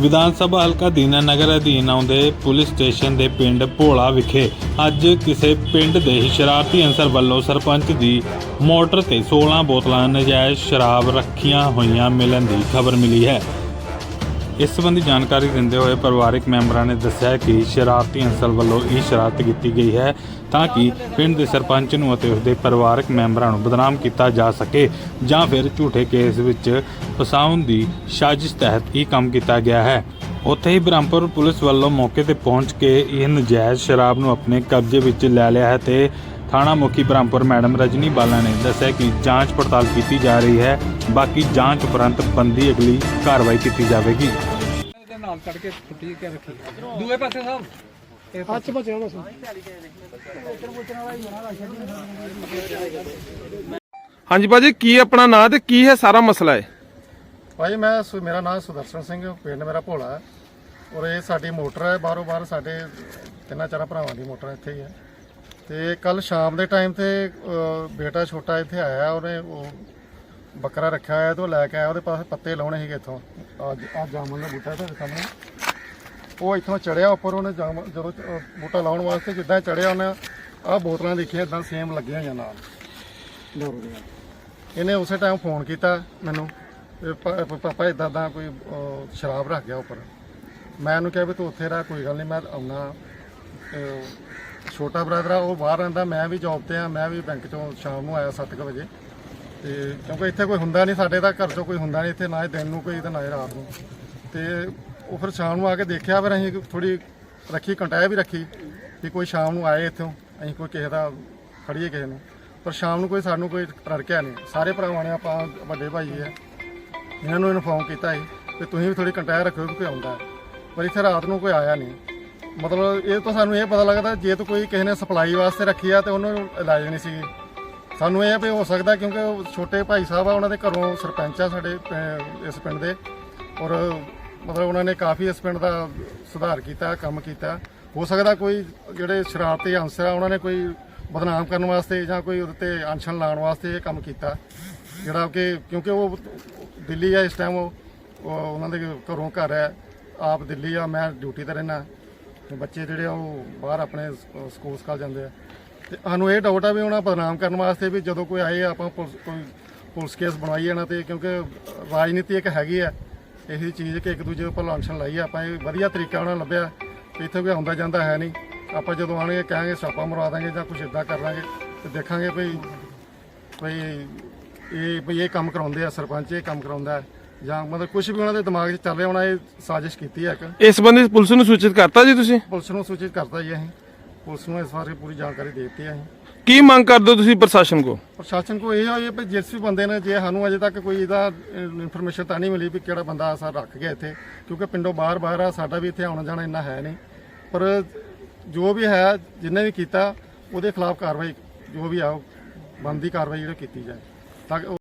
ਵਿਧਾਨ ਸਭਾ ਹਲਕਾ ਦੀਨਾਨਗਰ ਅਧੀਨ ਆਉਂਦੇ ਪੁਲਿਸ ਸਟੇਸ਼ਨ ਦੇ ਪਿੰਡ ਭੋਲਾ ਵਿਖੇ ਅੱਜ ਕਿਸੇ ਪਿੰਡ ਦੇ ਹੀ ਸ਼ਰਾਰਤੀ ਅਨਸਰ ਵੱਲੋਂ ਸਰਪੰਚ ਦੀ ਮੋਟਰ ਤੇ 16 ਬੋਤਲਾਂ ਨਜਾਇਜ਼ ਸ਼ਰਾਬ ਰੱਖੀਆਂ ਹੋਈਆਂ ਮਿਲਣ ਦੀ ਖਬਰ ਮਿਲੀ ਹੈ। ਇਸ ਸੰਬੰਧੀ ਜਾਣਕਾਰੀ ਦਿੰਦੇ ਹੋਏ ਪਰਿਵਾਰਕ ਮੈਂਬਰਾਂ ਨੇ ਦੱਸਿਆ ਕਿ ਸ਼ਰਾਰਤੀ ਅੰਸਲ ਵੱਲੋਂ ਇਹ ਸ਼ਰਾਰਤ ਕੀਤੀ ਗਈ ਹੈ ਤਾਂ ਕਿ ਪਿੰਡ ਦੇ ਸਰਪੰਚ ਨੂੰ ਅਤੇ ਉਸਦੇ ਪਰਿਵਾਰਕ ਮੈਂਬਰਾਂ ਨੂੰ ਬਦਨਾਮ ਕੀਤਾ ਜਾ ਸਕੇ ਜਾਂ ਫਿਰ ਝੂਠੇ ਕੇਸ ਵਿੱਚ ਫਸਾਉਣ ਦੀ ਸਾਜ਼ਿਸ਼ ਤਹਿਤ ਇਹ ਕੰਮ ਕੀਤਾ ਗਿਆ ਹੈ। ਉੱਥੇ ਹੀ ਬ੍ਰਹਮਪੁਰ ਪੁਲਿਸ ਵੱਲੋਂ ਮੌਕੇ ਤੇ ਪਹੁੰਚ ਕੇ ਇਹ ਨਜਾਇਜ਼ ਸ਼ਰਾਬ ਨੂੰ ਆਪਣੇ ਕਬਜ਼ੇ ਵਿੱਚ ਲੈ ਲਿਆ ਹੈ ਤੇ ਥਾਣਾ ਮੁਖੀ ਬ੍ਰਹਮਪੁਰ ਮੈਡਮ ਰਜਨੀ ਬਾਲਾ ਨੇ ਦੱਸਿਆ ਕਿ ਜਾਂਚ ਪੜਤਾਲ ਕੀਤੀ ਜਾ ਰਹੀ ਹੈ। ਬਾਕੀ ਜਾਂਚ ਉਪਰੰਤ ਬੰਦੀ ਅਗਲੀ ਕਾਰਵਾਈ ਕੀਤੀ ਜਾਵੇਗੀ। ਉਹਦੇ ਨਾਲ ਕੱਢ ਕੇ ਫੁੱਟੀ ਕੇ ਰੱਖੀ। ਦੂਏ ਪਾਸੇ ਸਾਹਿਬ। ਹੱਥ ਬਚਿਆ ਬਸ ਹਾਂਜੀ ਭਾਜੀ ਕੀ ਆਪਣਾ ਨਾਂ ਤੇ ਕੀ ਹੈ ਸਾਰਾ ਮਸਲਾ ਹੈ ਭਾਈ ਮੈਂ ਸੁ- ਮੇਰਾ ਨਾਮ ਸੁਦਰਸ਼ਨ ਸਿੰਘ ਪਿੰਡ ਮੇਰਾ ਭੋਲਾ। ਹੈ ਔਰ ਇਹ ਸਾਡੀ ਮੋਟਰ ਹੈ ਬਾਹਰੋਂ ਬਾਹਰ ਸਾਡੇ ਤਿੰਨਾਂ ਚਾਰਾਂ ਭਰਾਵਾਂ ਦੀ ਮੋਟਰ ਇੱਥੇ ਹੀ ਹੈ। ਤੇ ਕੱਲ ਸ਼ਾਮ ਦੇ ਟਾਈਮ ਤੇ ਬੇਟਾ ਛੋਟਾ ਇੱਥੇ ਆਇਆ ਉਹਨੇ ਉਹ ਬੱਕਰਾ ਰੱਖਿਆ ਹੋਇਆ ਤੇ ਉਹ ਲੈ ਕੇ ਆਇਆ ਉਹਦੇ ਪਾਸੇ ਪੱਤੇ ਲਾਉਣੇ ਸੀਗੇ ਇੱਥੋਂ। ਅੱਜ ਆ ਜਾਮਨ ਦਾ ਬੂਟਾ ਤੁਹਾਡੇ ਸਾਹਮਣੇ ਉਹ ਇੱਥੋਂ ਚੜਿਆ ਉੱਪਰ ਉਹਨੇ ਜਾਮ ਜਦੋਂ ਬੂਟਾ ਲਾਉਣ ਵਾਸਤੇ ਜਿੱਦਾਂ ਚੜਿਆ ਉਹਨੇ ਆਹ ਬੋਤਲਾਂ ਦੇਖੀਆਂ ਇਦਾਂ ਸੇਮ ਲੱਗੀਆਂ ਹੋਈਆਂ ਨਾਲ। ਦਾਰੂ ਦੀਆਂ ਇਹਨੇ ਉਸੇ ਟਾਈਮ ਫੋਨ ਕੀਤਾ ਮੈਨੂੰ ਪਾਪਾ ਇਦਾਂ ਦਾ ਕੋਈ ਸ਼ਰਾਬ ਰੱਖ ਗਿਆ ਉੱਪਰ। ਮੈਂ ਉਹਨੂੰ ਕਿਹਾ ਵੀ ਤੂੰ ਉੱਥੇ ਰਹਿ ਕੋਈ ਗੱਲ ਨਹੀਂ ਮੈਂ ਆਉਣਾ ਛੋਟਾ ਬ੍ਰਦਰ ਆ, ਉਹ ਬਾਹਰ ਰਹਿੰਦਾ, ਮੈਂ ਵੀ ਜੌਬ ਤੇ ਆ, ਮੈਂ ਵੀ ਬੈਂਕ ਚੋਂ ਸ਼ਾਮ ਨੂੰ ਆਇਆ 7:00 ਵਜੇ। ਤੇ ਕਿਉਂਕਿ ਇੱਥੇ ਕੋਈ ਹੁੰਦਾ ਨਹੀਂ, ਸਾਡੇ ਦਾ ਘਰ ਚੋਂ ਕੋਈ ਹੁੰਦਾ ਨਹੀਂ ਇੱਥੇ, ਨਾ ਹੀ ਦਿਨ ਨੂੰ ਕੋਈ ਤੇ ਨਾ ਹੀ ਰਾਤ ਨੂੰ। ਤੇ ਉਹ ਫਿਰ ਸ਼ਾਮ ਨੂੰ ਆ ਕੇ ਦੇਖਿਆ, ਫਿਰ ਅਸੀਂ ਥੋੜੀ ਰੱਖੀ ਕੰਟਾਇਆ ਵੀ ਰੱਖੀ ਵੀ ਕੋਈ ਸ਼ਾਮ ਨੂੰ ਆਏ ਇੱਥੋਂ, ਅਸੀਂ ਕੋਈ ਕਿਸੇ ਦਾ ਫੜੀਏ ਕਿਸੇ ਨੂੰ। ਪਰ ਸ਼ਾਮ ਨੂੰ ਕੋਈ ਸਾਨੂੰ ਕੋਈ ਰੜਕਿਆ ਨਹੀਂ। ਸਾਰੇ ਭਰਾਵਾਂ ਨੇ ਆਪਾਂ, ਵੱਡੇ ਭਾਈ ਹੈ, ਇਹਨਾਂ ਨੂੰ ਇਨਫੋਰਮ ਕੀਤਾ ਸੀ ਕਿ ਤੁਸੀਂ ਵੀ ਥੋੜੀ ਕੰਟੈਕਟ ਰੱਖਿਓ ਕਿ ਕੋਈ ਆਉਂਦਾ। ਪਰ ਇੱਥੇ ਰਾਤ ਨੂੰ ਕੋਈ ਆਇਆ ਨਹੀਂ। ਮਤਲਬ ਇਹ ਤਾਂ ਸਾਨੂੰ ਇਹ ਪਤਾ ਲੱਗਦਾ ਜੇ ਤਾਂ ਕੋਈ ਕਿਸੇ ਨੇ ਸਪਲਾਈ ਵਾਸਤੇ ਰੱਖੀ ਆ ਤੇ ਉਹਨੂੰ ਇਲਾਜ ਨਹੀਂ ਸੀਗੀ ਸਾਨੂੰ ਇਹ ਆ ਵੀ ਹੋ ਸਕਦਾ ਕਿਉਂਕਿ ਉਹ ਛੋਟੇ ਭਾਈ ਸਾਹਿਬ ਆ, ਉਹਨਾਂ ਦੇ ਘਰੋਂ ਸਰਪੰਚ ਆ ਸਾਡੇ ਪਿੰ- ਇਸ ਪਿੰਡ ਦੇ। ਔਰ ਮਤਲਬ ਉਹਨਾਂ ਨੇ ਕਾਫੀ ਇਸ ਪਿੰਡ ਦਾ ਸੁਧਾਰ ਕੀਤਾ, ਕੰਮ ਕੀਤਾ। ਹੋ ਸਕਦਾ ਕੋਈ ਜਿਹੜੇ ਸ਼ਰਾਰਤੀ ਅਨਸਰ ਆ, ਉਹਨਾਂ ਨੇ ਕੋਈ ਬਦਨਾਮ ਕਰਨ ਵਾਸਤੇ ਜਾਂ ਕੋਈ ਉਹਦੇ ਤੇ ਅਨਸ਼ਨ ਲਾਉਣ ਵਾਸਤੇ ਇਹ ਕੰਮ ਕੀਤਾ। ਜਿਹੜਾ ਕਿ ਕਿਉਂਕਿ ਉਹ ਦਿੱਲੀ ਆ ਇਸ ਟਾਈਮ ਉਹ ਉਹ ਉਹਨਾਂ ਦੇ ਘਰੋਂ ਘਰ ਹੈ ਆਪ ਦਿੱਲੀ ਆ, ਮੈਂ ਡਿਊਟੀ ਤੇ ਰਹਿਣਾ ਤੇ ਬੱਚੇ ਜਿਹੜੇ ਆ, ਉਹ ਬਾਹਰ ਆਪਣੇ ਸਕੂਲ ਸਕਾਲ ਜਾਂਦੇ ਆ। ਤੇ ਸਾਨੂੰ ਇਹ ਡਾਊਟ ਆ ਵੀ ਉਹਨਾਂ ਬਦਨਾਮ ਕਰਨ ਵਾਸਤੇ ਵੀ ਜਦੋਂ ਕੋਈ ਆਏ, ਆਪਾਂ ਪੁਲਿਸ, ਕੋਈ ਪੁਲਿਸ ਕੇਸ ਬਣਾਈਏ ਨਾ ਤੇ, ਕਿਉਂਕਿ ਰਾਜਨੀਤੀ ਇੱਕ ਹੈਗੀ ਆ। ਇਹੀ ਚੀਜ਼ ਕਿ ਇੱਕ ਦੂਜੇ ਉੱਪਰ ਲਾਂਛਨ ਲਾਈ ਆਪਾਂ ਇਹ ਵਧੀਆ ਤਰੀਕਾ ਉਹਨਾਂ ਲੱਭਿਆ ਵੀ ਇੱਥੇ ਕੋਈ ਆਉਂਦਾ ਜਾਂਦਾ ਹੈ ਨਹੀਂ। ਆਪਾਂ ਜਦੋਂ ਆਣਗੇ ਕਹਾਂਗੇ ਛਾਪਾ ਮਰਵਾ ਦਾਂਗੇ ਜਾਂ ਕੁਝ ਇਦਾਂ ਕਰ ਲਾਂਗੇ ਤੇ ਦੇਖਾਂਗੇ ਭਈ ਭਈ ਇਹ ਭਈ ਇਹ ਕੰਮ ਕਰਾਉਂਦੇ ਆ, ਸਰਪੰਚ ਇਹ ਕੰਮ ਕਰਾਉਂਦਾ। ਹੈ ਜਾਂ ਮਤਲਬ ਕੁਝ ਵੀ ਉਹਨਾਂ ਦੇ ਦਿਮਾਗ 'ਚ ਚੱਲ ਰਿਹਾ ਹੋਣਾ ਇਹ ਸਾਜ਼ਿਸ਼ ਕੀਤੀ ਹੈ ਇੱਕ। ਇਸ ਸੰਬੰਧੀ ਪੁਲਿਸ ਨੂੰ ਸੂਚਿਤ ਕਰਤਾ ਜੀ ਤੁਸੀਂ? ਪੁਲਿਸ ਨੂੰ ਸੂਚਿਤ ਕਰਤਾ ਜੀ ਅਸੀਂ। ਪੁਲਿਸ ਨੂੰ ਇਸ ਬਾਰੇ ਪੂਰੀ ਜਾਣਕਾਰੀ ਦੇ ਦਿੱਤੀ ਹੈ ਅਸੀਂ। ਕੀ ਮੰਗ ਕਰਦੇ ਹੋ ਤੁਸੀਂ ਪ੍ਰਸ਼ਾਸਨ ਕੋ ਪ੍ਰਸ਼ਾਸਨ ਕੋ ਇਹ ਹੋਈ ਹੈ ਵੀ ਜਿਸ ਵੀ ਬੰਦੇ ਨੇ ਜੇ ਸਾਨੂੰ ਅਜੇ ਤੱਕ ਕੋਈ ਇਹਦਾ ਇਨਫੋਰਮੇਸ਼ਨ ਤਾਂ ਨਹੀਂ ਮਿਲੀ ਵੀ ਕਿਹੜਾ ਬੰਦਾ ਅਸਾ ਰੱਖ ਗਿਆ ਇੱਥੇ ਕਿਉਂਕਿ ਪਿੰਡੋਂ ਬਾਹਰ ਬਾਹਰ ਆ ਸਾਡਾ ਵੀ ਇੱਥੇ ਆਉਣਾ ਜਾਣਾ ਇੰਨਾ ਹੈ ਨਹੀਂ। ਪਰ ਜੋ ਵੀ ਹੈ ਜਿੰਨੇ ਵੀ ਕੀਤਾ ਉਹਦੇ ਖਿਲਾਫ ਕਾਰਵਾਈ ਜੋ ਵੀ ਆ ਉਹ ਬਣਦੀ ਕਾਰਵਾਈ ਜਿਹੜੀ ਕੀਤੀ ਜਾਏ। ਤਾਂ ਕਿ